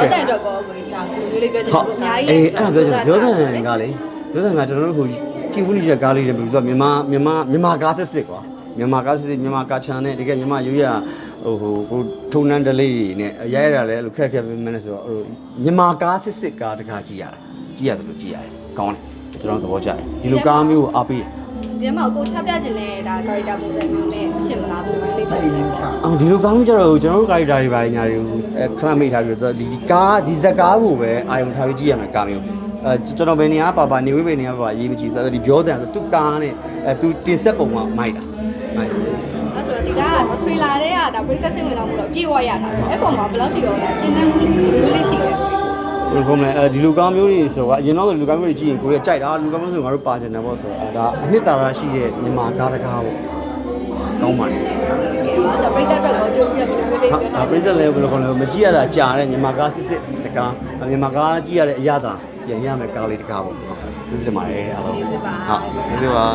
ဟုတ်တယ်တော့ကောကိုဒါကိုမျိုးလေးပြောချင်ဟုတ်တယ်အများကြီးအေးအဲ့ဒါပြောချင်ပြောတဲ့ကလေပြောတဲ့ကကျွန်တော်တို့ဟိုကြည့်ဘူးနေချက်ကားလေးတွေပြီးတော့မြန်မာမြန်မာမြန်မာကားစစ်စစ်ကွာမြန်မာကားစစ်စစ်မြန်မာကားချန်နဲ့တကယ်မြန်မာရိုးရဟိုဟိုဟိုထုံနှန်းတလေးတွေနဲ့ရဲရတာလည်းအဲ့လိုခက်ခက်ပဲမနဲ့ဆိုတော့ဟိုမြန်မာကားစစ်စစ်ကားတကားကြည့်ရတာကြည့်ရတယ်လို့ကြည့်ရတယ်ကောင်းတယ်ကျွန်တော်သဘောကျတယ်ဒီလိုကားမျိုးကိုအားပေးတယ် ဒီမှာကိုချပြချင်တဲ့ဒါ character ပုံစံမျိုးနဲ့ဖြစ်မလားဘယ်လိုလေးပတ်နေလဲအော်ဒီလိုကောင်းလို့ကျတော့ကျွန်တော်တို့ကာရီတာတွေပါညာတွေကိုအဲခဏမိတ်ထားပြီးတော့ဒီဒီကားဒီဇက်ကားကိုပဲအာယုံထားပြီးကြည့်ရမယ်ကားမျိုးအဲကျွန်တော်ဘယ်နေရာပါပါနေဝေးဘယ်နေရာပါပါရေးမကြည့်ဘူးဒီပြောတယ်ဆိုသူကားနဲ့အဲသူတင်ဆက်ပုံမှာမိုက်တာမိုက်အဲ့ဆိုတော့ဒီကတော့ trailer တွေကဒါပရိသတ်စိတ်ဝင်စားမှုတော့ပြေဝရတာဆိုတော့အဲ့ပုံမှာဘယ်လောက်ထိတော့လဲကျင်းတန်းမှုလေးမျိုးလေးရှိတယ် ဘယ်လိုကောင်းလဲအဲဒီလူကားမျိုးတွေဆိုတော့အရင်တော့လူကားမျိုးတွေကြည့်ရင်ကိုယ်ကကြိုက်တာလူကားမျိုးဆိုငါတို့ပါကျင်တယ်ပေါ့ဆိုတော့အဲဒါအနှစ်သာရရှိတဲ့မြန်မာကားတကားပေါ့ကောင်းပါတယ်အဲ့ဆိုပရိသတ်တော့ကိုကြိုးပြီးတော့ဘယ်လိုလေးဟာပြောဒါတာပရိသတ်လည်းဘယ်လိုကောင်းလဲမကြည့်ရတာကြာတဲ့မြန်မာကားစစ်စစ်တကားမြန်မာကားကြည့်ရတဲ့အရသာပြန်ရမယ်ကားလေးတကားပေါ့ဟုတ်ကျေးဇူးတင်ပါတယ်အားလုံးကျေးဇူးပါဟုတ်ကျေးဇူးပါ